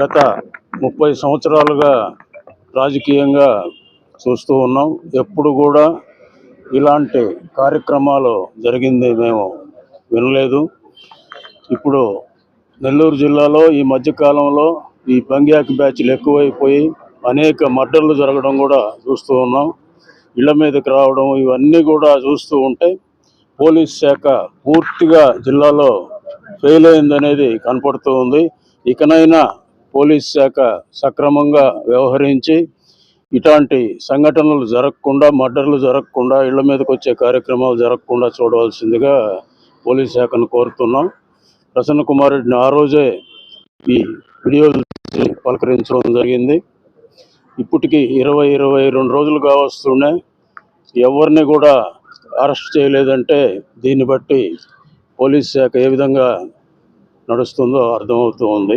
గత ముప్పై సంవత్సరాలుగా రాజకీయంగా చూస్తూ ఉన్నాం. ఎప్పుడు కూడా ఇలాంటి కార్యక్రమాలు జరిగింది మేము వినలేదు. ఇప్పుడు నెల్లూరు జిల్లాలో ఈ మధ్యకాలంలో ఈ బంగ్యాక్ బ్యాచ్లు ఎక్కువైపోయి అనేక మర్డర్లు జరగడం కూడా చూస్తూ ఉన్నాం. ఇళ్ళ మీదకి రావడం ఇవన్నీ కూడా చూస్తూ ఉంటే పోలీస్ శాఖ పూర్తిగా జిల్లాలో ఫెయిల్ అయిందనేది కనపడుతూ ఉంది. ఇకనైనా పోలీస్ శాఖ సక్రమంగా వ్యవహరించి ఇట్లాంటి సంఘటనలు జరగకుండా మర్డర్లు జరగకుండా ఇళ్ళ మీదకి వచ్చే కార్యక్రమాలు జరగకుండా చూడవలసిందిగా పోలీస్ శాఖను కోరుతున్నాం. ప్రసన్న కుమార్ రెడ్డిని ఆ రోజే ఈ వీడియోలు పలకరించడం జరిగింది. ఇప్పటికి ఇరవై ఇరవై రెండు రోజులు కావస్తున్నాయి ఎవరిని కూడా అరెస్ట్ చేయలేదంటే దీన్ని బట్టి పోలీస్ శాఖ ఏ విధంగా నడుస్తుందో అర్థమవుతూ ఉంది.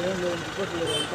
ఏం లేదు ఇంకోటి లేదు ఎంత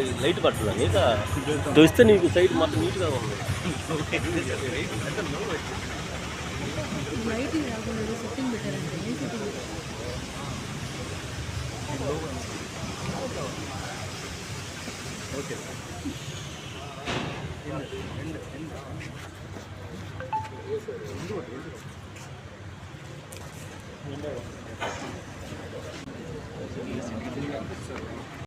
అది లైట్ పట్టుదా నీక చూస్తే నీకు సైడ్ మొత్తం నీట్గా ఉంది.